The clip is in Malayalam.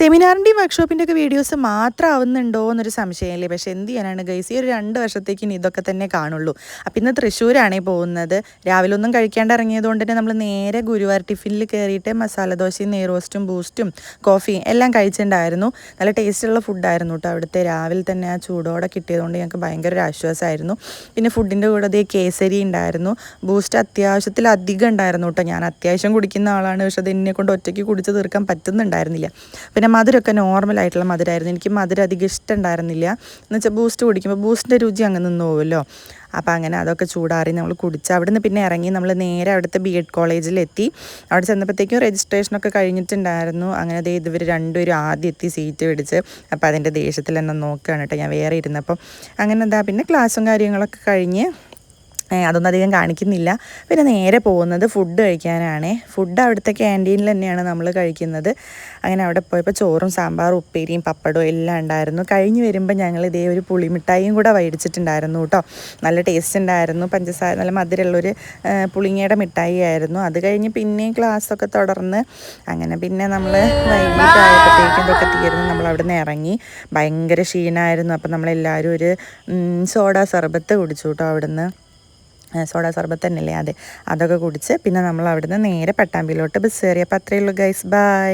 സെമിനാറിന്റെയും വർക്ക്ഷോപ്പിന്റെ ഒക്കെ വീഡിയോസ് മാത്രം ആവുന്നുണ്ടോ എന്നൊരു സംശയമില്ലേ? പക്ഷേ എന്ത് ചെയ്യാനാണ് ഗൈസ് ഈ ഒരു രണ്ട് വർഷത്തേക്ക് ഇനി ഇതൊക്കെ തന്നെ കാണുള്ളൂ. അപ്പം ഇന്ന് തൃശ്ശൂരാണേ പോകുന്നത്. രാവിലെ ഒന്നും കഴിക്കാണ്ട് ഇറങ്ങിയതുകൊണ്ട് തന്നെ നമ്മൾ നേരെ ഗുരുവായൂർ ടിഫിനിൽ കയറിയിട്ട് മസാല ദോശയും നെയ്റോസ്റ്റും ബൂസ്റ്റും കോഫിയും എല്ലാം കഴിച്ചിട്ടുണ്ടായിരുന്നു. നല്ല ടേസ്റ്റുള്ള ഫുഡായിരുന്നു കേട്ടോ അവിടുത്തെ. രാവിലെ തന്നെ ആ ചൂടോടെ കിട്ടിയതുകൊണ്ട് ഞങ്ങൾക്ക് ഭയങ്കര ഒരു ആശ്വാസമായിരുന്നു പിന്നെ ഫുഡിന്റെ കൂടെ അതേ കേസരി ഉണ്ടായിരുന്നു. ബൂസ്റ്റ് അത്യാവശ്യത്തിൽ അധികം ഉണ്ടായിരുന്നു കേട്ടോ ഞാൻ അത്യാവശ്യം കുടിക്കുന്ന ആളാണ്. പക്ഷെ അത് എന്നെ കൊണ്ട് ഒറ്റയ്ക്ക് കുടിച്ച് തീർക്കാൻ പറ്റുന്നുണ്ടായിരുന്നില്ല. പിന്നെ മധുരമൊക്കെ നോർമൽ ആയിട്ടുള്ള മധുരമായിരുന്നു എനിക്ക് മധുരം അധികം ഇഷ്ടമുണ്ടായിരുന്നില്ല. എന്ന് വെച്ചാൽ ബൂസ്റ്റ് കുടിക്കുമ്പോൾ ബൂസ്റ്റിന്റെ രുചി അങ്ങ് നിന്ന് പോകുമല്ലോ അപ്പോൾ അങ്ങനെ അതൊക്കെ ചൂടാറി നമ്മൾ കുടിച്ച് അവിടെ നിന്ന് പിന്നെ ഇറങ്ങി നമ്മൾ നേരെ അവിടുത്തെ ബി എഡ് കോളേജിലെത്തി അവിടെ ചെന്നപ്പോഴത്തേക്കും രജിസ്ട്രേഷനൊക്കെ കഴിഞ്ഞിട്ടുണ്ടായിരുന്നു. അങ്ങനെ അതേ ഇതുവരെ രണ്ടുപേരും ആദ്യം എത്തി സീറ്റ് പിടിച്ച്. അപ്പോൾ അതിന്റെ ദേഷ്യത്തിൽ എന്നെ നോക്കുകയാണ് കേട്ടോ. ഞാൻ വേറെ ഇരുന്നപ്പം അങ്ങനെ എന്താ പിന്നെ ക്ലാസ്സും കാര്യങ്ങളൊക്കെ കഴിഞ്ഞ് അതൊന്നും അധികം കാണിക്കുന്നില്ല. പിന്നെ നേരെ പോകുന്നത് ഫുഡ് കഴിക്കാനാണ്. ഫുഡ് അവിടുത്തെ ക്യാന്റീനിൽ തന്നെയാണ് നമ്മൾ കഴിക്കുന്നത്. അങ്ങനെ അവിടെ പോയപ്പോൾ ചോറും സാമ്പാറും ഉപ്പേരിയും പപ്പടവും എല്ലാം ഉണ്ടായിരുന്നു. കഴിഞ്ഞ് വരുമ്പോൾ ഞങ്ങൾ ഇതേ ഒരു പുളിമിഠായിയും കൂടെ മേടിച്ചിട്ടുണ്ടായിരുന്നു കേട്ടോ. നല്ല ടേസ്റ്റ് ഉണ്ടായിരുന്നു. പഞ്ചസാര നല്ല മധുരമുള്ളൊരു പുളിങ്ങയുടെ മിഠായി ആയിരുന്നു. അത് കഴിഞ്ഞ് പിന്നെയും ക്ലാസ്സൊക്കെ തുടർന്ന് അങ്ങനെ പിന്നെ നമ്മൾ വൈകിട്ടായപ്പോഴത്തേക്കും ഇതൊക്കെ തീർന്ന് നമ്മൾ അവിടെ നിന്ന് ഇറങ്ങി. ഭയങ്കര ക്ഷീണമായിരുന്നു അപ്പം നമ്മളെല്ലാവരും ഒരു സോഡ സർബത്ത് കുടിച്ചു കേട്ടോ അവിടുന്ന്. സോഡ സർബത്ത് തന്നെയല്ലേ അതെ? അതൊക്കെ കുടിച്ച് പിന്നെ നമ്മൾ അവിടുന്ന് നേരെ പട്ടാമ്പിയിലോട്ട് ബസ് കയറി. അപ്പോൾ അത്രയേ ഉള്ളൂ ഗൈസ് ബൈ